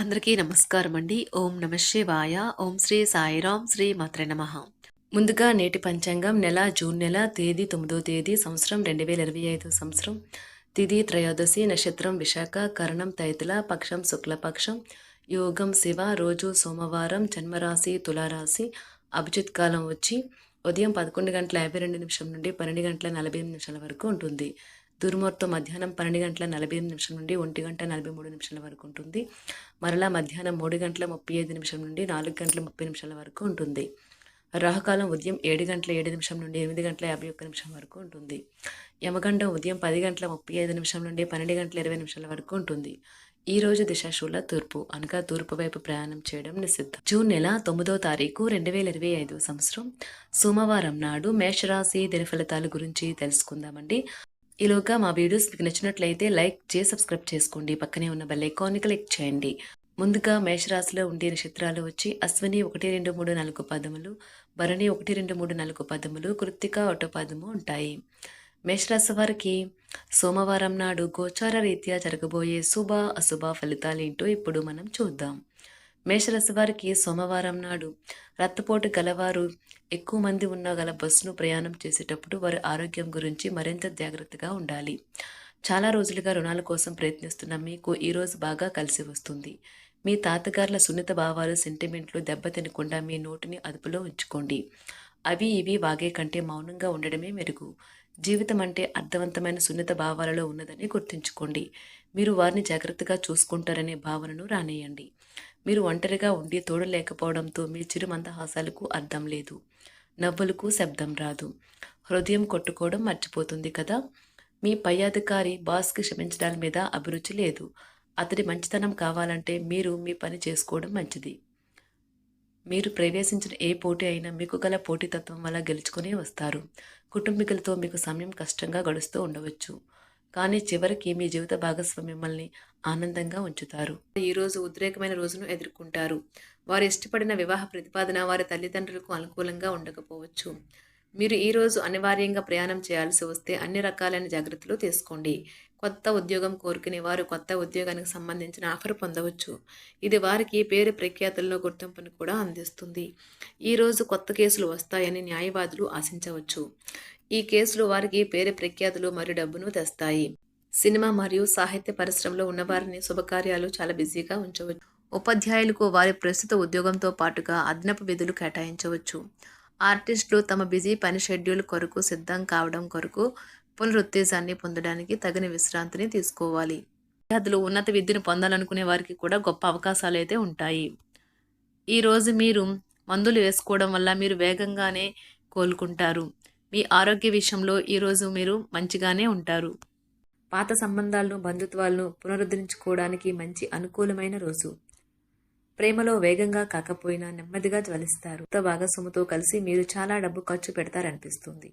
అందరికీ నమస్కారం అండి. ఓం నమ శివాయ. ఓం శ్రీ సాయిరాం శ్రీ మాత్ర నమ. ముందుగా నేటి పంచాంగం నెల జూన్ నెల తేదీ తొమ్మిదో తేదీ సంవత్సరం రెండు వేల ఇరవై ఐదు సంవత్సరం. తిథి త్రయోదశి నక్షత్రం విశాఖ కరణం తైతుల పక్షం శుక్లపక్షం యోగం శివ రోజు సోమవారం జన్మరాశి తులారాశి అభిజిత్ కాలం వచ్చి ఉదయం పదకొండు గంటల యాభై రెండు నిమిషం నుండి పన్నెండు గంటల నలభై ఎనిమిది నిమిషాల వరకు ఉంటుంది. దుర్ముహూర్తం మధ్యాహ్నం పన్నెండు గంటల నలభై ఎనిమిది నిమిషం నుండి ఒంటి గంట నలభై మూడు నిమిషాల వరకు ఉంటుంది. మరలా మధ్యాహ్నం మూడు గంటల ముప్పై ఐదు నిమిషం నుండి నాలుగు గంటల ముప్పై నిమిషాల వరకు ఉంటుంది. రాహుకాలం ఉదయం ఏడు గంటల ఏడు నిమిషం నుండి ఎనిమిది గంటల యాభై ఒక్క నిమిషం వరకు ఉంటుంది. యమగండం ఉదయం పది గంటల ముప్పై ఐదు నిమిషం నుండి పన్నెండు గంటల ఇరవై నిమిషాల వరకు ఉంటుంది. ఈ రోజు దిశాశూల తూర్పు అనగా తూర్పు వైపు ప్రయాణం చేయడం నిషిద్ధం. జూన్ నెల తొమ్మిదో తారీఖు రెండు వేల ఇరవై ఐదు సంవత్సరం. సోమవారం నాడు మేషరాశి దినఫలితాల గురించి తెలుసుకుందామండి. ఈలోగా మా వీడియోస్ మీకు నచ్చినట్లయితే లైక్ చేసి సబ్స్క్రైబ్ చేసుకోండి. పక్కనే ఉన్న బెల్ ఐకాన్ని క్లిక్ చేయండి. ముందుగా మేషరాశిలో ఉండే నక్షత్రాలు వచ్చి అశ్విని ఒకటి రెండు మూడు నాలుగు పదములు భరణి ఒకటి రెండు మూడు నాలుగు పదములు కృత్తిక ఒకటో పదము ఉంటాయి. మేషరాశి వారికి సోమవారం నాడు గోచార రీత్యా జరగబోయే శుభ అశుభ ఫలితాలేంటో ఇప్పుడు మనం చూద్దాం. మేషరాశి వారికి సోమవారం నాడు రక్తపోటు గలవారు ఎక్కువ మంది ఉన్న గల బస్సును ప్రయాణం చేసేటప్పుడు వారి ఆరోగ్యం గురించి మరింత జాగ్రత్తగా ఉండాలి. చాలా రోజులుగా రుణాల కోసం ప్రయత్నిస్తున్న మీకు ఈరోజు బాగా కలిసి వస్తుంది. మీ తాతగారుల సున్నిత భావాలు సెంటిమెంట్లు దెబ్బతినకుండా మీ నోటిని అదుపులో ఉంచుకోండి. అవి ఇవి వాగే కంటే మౌనంగా ఉండడమే మెరుగు. జీవితం అంటే అర్థవంతమైన సున్నిత భావాలలో ఉన్నదని గుర్తుంచుకోండి. మీరు వారిని జాగ్రత్తగా చూసుకుంటారనే భావనను రానేయండి మీరు ఒంటరిగా ఉండి తోడు లేకపోవడంతో మీ చిరు మందహాసాలకు అర్థం లేదు. నవ్వులకు శబ్దం రాదు. హృదయం కొట్టుకోవడం మర్చిపోతుంది కదా? మీ పై అధికారి బాస్కి క్షమించడాల మీద అభిరుచి లేదు. అతడి మంచితనం కావాలంటే మీరు మీ పని చేసుకోవడం మంచిది. మీరు ప్రవేశించిన ఏ పోటీ అయినా మీకు గల పోటీతత్వం వల్ల గెలుచుకునే వస్తారు. కుటుంబీకులతో మీకు సమయం కష్టంగా గడుస్తూ ఉండవచ్చు. కానీ చివరికి మీ జీవిత భాగస్వామి మిమ్మల్ని ఆనందంగా ఉంచుతారు. ఈ రోజు ఉద్రేకమైన రోజును ఎదుర్కొంటారు. వారు ఇష్టపడిన వివాహ ప్రతిపాదన వారి తల్లిదండ్రులకు అనుకూలంగా ఉండకపోవచ్చు. మీరు ఈ రోజు అనివార్యంగా ప్రయాణం చేయాల్సి వస్తే అన్ని రకాలైన జాగ్రత్తలు తీసుకోండి. కొత్త ఉద్యోగం కోరుకునే వారు కొత్త ఉద్యోగానికి సంబంధించిన ఆఫర్ పొందవచ్చు. ఇది వారికి పేరు ప్రఖ్యాతుల్లో గుర్తింపును కూడా అందిస్తుంది. ఈ రోజు కొత్త కేసులు వస్తాయని న్యాయవాదులు ఆశించవచ్చు. ఈ కేసులు వారికి పేరు ప్రఖ్యాతులు మరియు డబ్బును తెస్తాయి. సినిమా మరియు సాహిత్య పరిశ్రమలో ఉన్నవారిని శుభకార్యాలు చాలా బిజీగా ఉంచవచ్చు. ఉపాధ్యాయులకు వారి ప్రస్తుత ఉద్యోగంతో పాటుగా అదనపు విధులు కేటాయించవచ్చు. ఆర్టిస్టులు తమ బిజీ పని షెడ్యూల్ కొరకు సిద్ధం కావడం కొరకు పునరుత్తేజాన్ని పొందడానికి తగిన విశ్రాంతిని తీసుకోవాలి. విద్యార్థులు ఉన్నత విద్యను పొందాలనుకునే వారికి కూడా గొప్ప అవకాశాలు అయితే ఉంటాయి. ఈరోజు మీరు మందులు వేసుకోవడం వల్ల మీరు వేగంగానే కోలుకుంటారు. మీ ఆరోగ్య విషయంలో ఈరోజు మీరు మంచిగానే ఉంటారు. పాత సంబంధాలను బంధుత్వాలను పునరుద్ధరించుకోవడానికి మంచి అనుకూలమైన రోజు. ప్రేమలో వేగంగా కాకపోయినా నెమ్మదిగా జ్వలిస్తారు. కొత్త భాగస్వామితో కలిసి మీరు చాలా డబ్బు ఖర్చు పెడతారనిపిస్తుంది.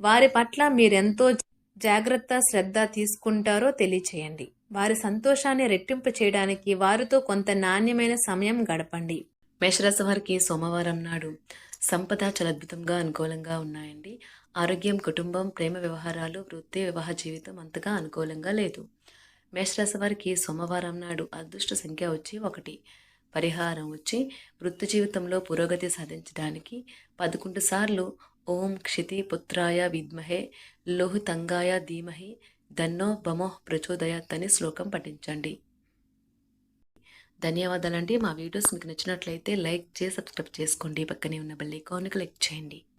వారి పట్ల మీరెంతో జాగ్రత్త శ్రద్ధ తీసుకుంటారో తెలియచేయండి. వారి సంతోషాన్ని రెట్టింపు చేయడానికి వారితో కొంత నాణ్యమైన సమయం గడపండి. మేషరాశి వారికి సోమవారం నాడు సంపద చాలా అద్భుతంగా అనుకూలంగా ఉన్నాయండి. ఆరోగ్యం కుటుంబం ప్రేమ వ్యవహారాలు వృత్తి వివాహ జీవితం అంతగా అనుకూలంగా లేదు. మేషరాశి వారికి సోమవారం నాడు అదృష్ట సంఖ్య వచ్చి ఒకటి. పరిహారం వచ్చి వృత్తి జీవితంలో పురోగతి సాధించడానికి పదకొండు సార్లు ఓం క్షితి పుత్రాయ విద్మహే లోహితంగాయ ధీమహి దన్నో బమో ప్రచోదయాత్ అని శ్లోకం పఠించండి. ధన్యవాదాలండి. మా వీడియోస్ మీకు నచ్చినట్లయితే లైక్ చేసి సబ్స్క్రైబ్ చేసుకోండి. పక్కనే ఉన్న బెల్ ఐకాన్కి క్లిక్ చేయండి.